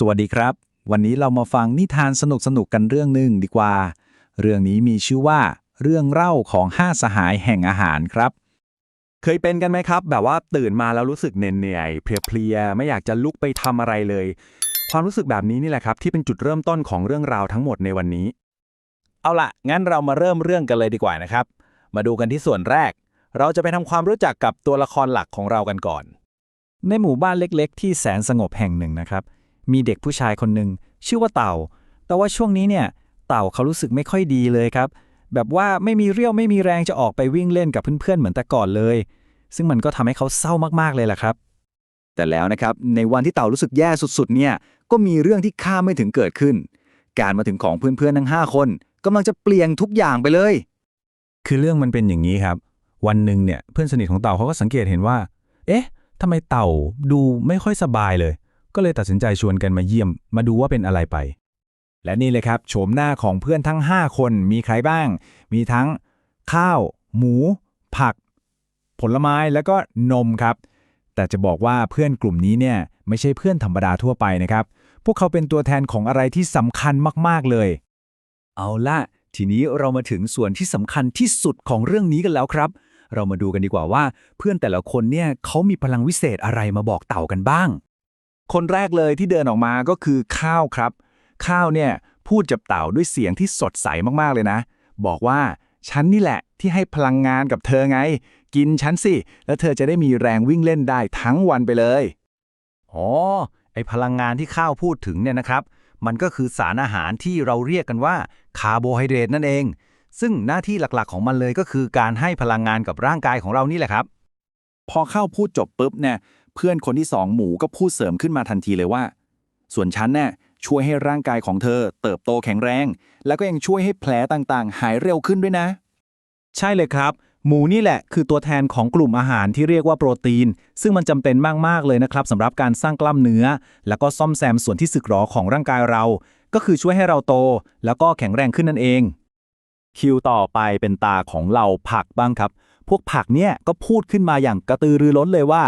สวัสดีครับ วันนี้เรามาฟังนิทานสนุกๆกันเรื่องหนึ่งดีกว่า เรื่องนี้มีชื่อว่า เรื่องเล่าของห้าสหายแห่งอาหารครับ เคยเป็นกันไหมครับ แบบว่าตื่นมาแล้วรู้สึกเหนื่อยๆเพลียๆไม่อยากจะลุกไปทำอะไรเลย ความรู้สึกแบบนี้นี่แหละครับ ที่เป็นจุดเริ่มต้นของเรื่องราวทั้งหมดในวันนี้ เอาล่ะงั้นเรามาเริ่มเรื่องกันเลยดีกว่านะครับ มาดูกันที่ส่วนแรก เราจะไปทำความรู้จักกับตัวละครหลักของเรากันก่อน ในหมู่บ้านเล็ก ๆ ที่แสนสงบแห่งหนึ่งนะครับ มีเด็กผู้ชายคนหนึ่งชื่อว่าเต่า แต่ว่าช่วงนี้เนี่ย เต่าเขารู้สึกไม่ค่อยดีเลยครับ แบบว่าไม่มีเรี่ยวไม่มีแรงจะออกไปวิ่งเล่นกับเพื่อนๆ เหมือนแต่ก่อนเลย ซึ่งมันก็ทำให้เขาเศร้ามากๆเลยล่ะครับ แต่แล้วนะครับ ในวันที่เต่ารู้สึกแย่สุดๆ เนี่ย ก็มีเรื่องที่คาดไม่ถึงเกิดขึ้น การมาถึงของเพื่อนๆ ทั้ง 5 คนกำลังจะเปลี่ยนทุกอย่างไปเลย คือเรื่องมันเป็นอย่างนี้ครับ วันหนึ่งเนี่ยเพื่อนสนิทของเต่าเขาก็สังเกตเห็นว่า เอ๊ะทำไมเต่าดูไม่ค่อยสบายเลย ก็เลยตัดสินใจชวนกันมาเยี่ยม มาดูว่าเป็นอะไรไป และนี่เลยครับโฉมหน้าของเพื่อนทั้ง 5 คนมีใครบ้าง มีทั้ง ข้าว หมู ผัก ผลไม้แล้วก็นมครับ แต่จะบอกว่าเพื่อนกลุ่มนี้เนี่ยไม่ใช่เพื่อนธรรมดาทั่วไปนะครับ พวกเขาเป็นตัวแทนของอะไรที่สำคัญมากๆเลย เอาละทีนี้เรามาถึงส่วนที่สำคัญที่สุดของเรื่องนี้กันแล้วครับ เรามาดูกันดีกว่าว่า เพื่อนแต่ละคนเนี่ยเขามีพลังวิเศษอะไรมาบอกเต่ากันบ้าง คนแรกเลยที่เดินออกมาก็คือข้าวครับ ข้าวเนี่ยพูดจับเต่าด้วยเสียงที่สดใสมากๆเลยนะ บอกว่าฉันนี่แหละที่ให้พลังงานกับเธอไง กินฉันสิ แล้วเธอจะได้มีแรงวิ่งเล่นได้ทั้งวันไปเลย อ๋อ ไอพลังงานที่ข้าวพูดถึงเนี่ยนะครับ มันก็คือสารอาหารที่เราเรียกกันว่าคาร์โบไฮเดรตนั่นเอง ซึ่งหน้าที่หลักๆของมันเลยก็คือการให้พลังงานกับร่างกายของเรานี่แหละครับ พอเข้าพูดจบปุ๊บเนี่ย เพื่อนคนที่สองหมูก็พูดเสริมขึ้นมาทันทีเลยว่า ส่วนฉันเนี่ยช่วยให้ร่างกายของเธอเติบโตแข็งแรง แล้วก็ยังช่วยให้แผลต่างๆ หายเร็วขึ้นด้วยนะ ใช่เลยครับ หมูนี่แหละคือตัวแทนของกลุ่มอาหารที่เรียกว่าโปรตีน ซึ่งมันจำเป็นมากๆเลยนะครับสำหรับการสร้างกล้ามเนื้อ แล้วก็ซ่อมแซมส่วนที่สึกหรอของร่างกายเรา ก็คือช่วยให้เราโต แล้วก็แข็งแรงขึ้นนั่นเอง คิวต่อไปเป็นตาของเราผักบ้างครับ พวกผักเนี่ยก็พูดขึ้นมาอย่างกระตือรือร้นเลยว่า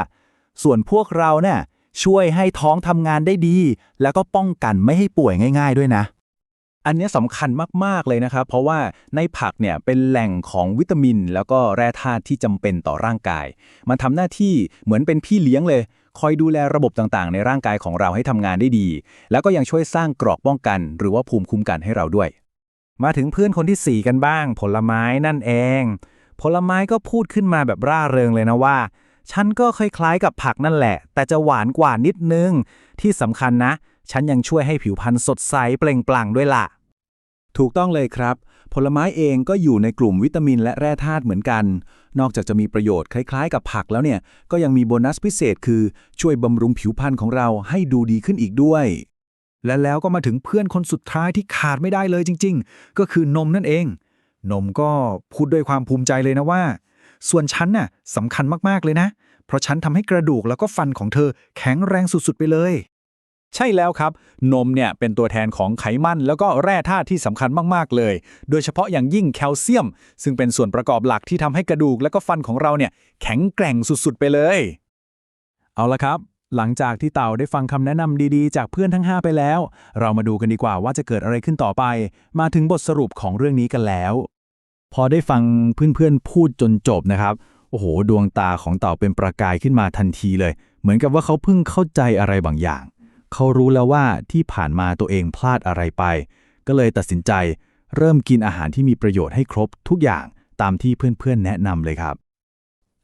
ส่วนพวกเราเนี่ยช่วยให้ท้องทำงานได้ดี แล้วก็ป้องกันไม่ให้ป่วยง่าย ๆ ด้วยนะ อันนี้สำคัญมาก ๆ เลยนะครับ เพราะว่าในผักเนี่ยเป็นแหล่งของวิตามิน แล้วก็แร่ธาตุที่จำเป็นต่อร่างกาย มันทำหน้าที่เหมือนเป็นพี่เลี้ยงเลย คอยดูแลระบบต่างๆ ในร่างกายของเราให้ทำงานได้ดี แล้วก็ยังช่วยสร้างเกราะป้องกัน หรือว่าภูมิคุ้มกันให้เราด้วย มาถึงเพื่อนคนที่ 4 กันบ้าง ผลไม้นั่นเอง ผลไม้ก็พูดขึ้นมาแบบร่าเริงเลยนะว่า ฉันก็คล้ายๆกับผักนั่นแหละ แต่จะหวานกว่านิดนึง ที่สำคัญนะ ฉันยังช่วยให้ผิวพรรณสดใสเปล่งปลั่งด้วยล่ะ ถูกต้องเลยครับ ผลไม้เองก็อยู่ในกลุ่มวิตามินและแร่ธาตุเหมือนกัน นอกจากจะมีประโยชน์คล้ายๆ กับผักแล้วเนี่ย ก็ยังมีโบนัสพิเศษคือช่วยบำรุงผิวพรรณของเราให้ดูดีขึ้นอีกด้วย และแล้วก็มาถึงเพื่อนคนสุดท้ายที่ขาดไม่ได้เลยจริง ๆ ก็คือนมนั่นเอง นมก็พูดด้วยความภูมิใจเลยนะว่า ส่วนฉันน่ะสำคัญมากๆเลยนะ เพราะฉันทำให้กระดูกแล้วก็ฟันของเธอแข็งแรงสุดๆไปเลย ใช่แล้วครับ นมเนี่ยเป็นตัวแทนของไขมันแล้วก็แร่ธาตุที่สำคัญมากๆเลย โดยเฉพาะอย่างยิ่งแคลเซียม ซึ่งเป็นส่วนประกอบหลักที่ทำให้กระดูกและก็ฟันของเราเนี่ยแข็งแกร่งสุดๆไปเลย เอาละครับ หลังจากที่เต่าได้ฟังคำแนะนำดีๆ จากเพื่อนทั้ง 5 ไปแล้ว เรามาดูกันดีกว่าว่าจะเกิดอะไรขึ้นต่อไป มาถึงบทสรุปของเรื่องนี้กันแล้ว พอได้ฟังเพื่อนๆพูดจนจบนะครับ โอ้โห ดวงตาของเต่าเป็นประกายขึ้นมาทันทีเลย เหมือนกับว่าเขาเพิ่งเข้าใจอะไรบางอย่าง เขารู้แล้วว่าที่ผ่านมาตัวเองพลาดอะไรไป ก็เลยตัดสินใจเริ่มกินอาหารที่มีประโยชน์ให้ครบทุกอย่างตามที่เพื่อนๆแนะนำเลยครับ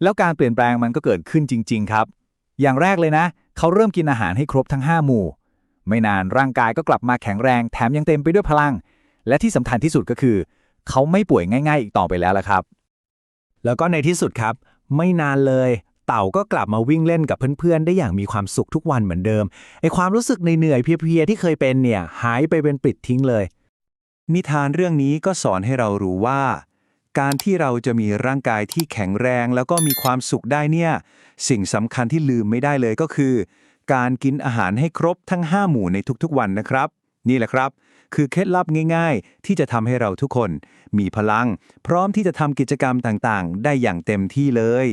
แล้วการเปลี่ยนแปลงมันก็เกิดขึ้นจริง ๆ ครับ อย่างแรกเลยนะ เขาเริ่มกินอาหารให้ครบทั้ง 5 หมู่ ไม่นานร่างกายก็กลับมาแข็งแรงแถมยังเต็มไปด้วยพลัง และที่สำคัญที่สุดก็คือ เขาไม่ป่วยง่าย ๆ อีกต่อไปแล้วละครับ แล้วก็ในที่สุดครับ ไม่นานเลย เต่าก็กลับมาวิ่งเล่นกับเพื่อนๆ ได้อย่างมีความสุขทุกวันเหมือนเดิมไอความรู้สึกเหนื่อยเพลียๆที่เคยเป็นเนี่ยหายไปเป็นปลิดทิ้งเลย นิทานเรื่องนี้ก็สอนให้เรารู้ว่า การที่เราจะมีร่างกายที่แข็งแรงแล้วก็มีความสุขได้เนี่ย สิ่งสำคัญที่ลืมไม่ได้เลยก็คือ การกินอาหารให้ครบทั้ง 5 หมู่ในทุกๆวันนะครับ นี่แหละครับ คือเคล็ดลับง่ายๆ ที่จะทำให้เราทุกคน มีพลัง พร้อมที่จะทำกิจกรรมต่างๆ ได้อย่างเต็มที่เลย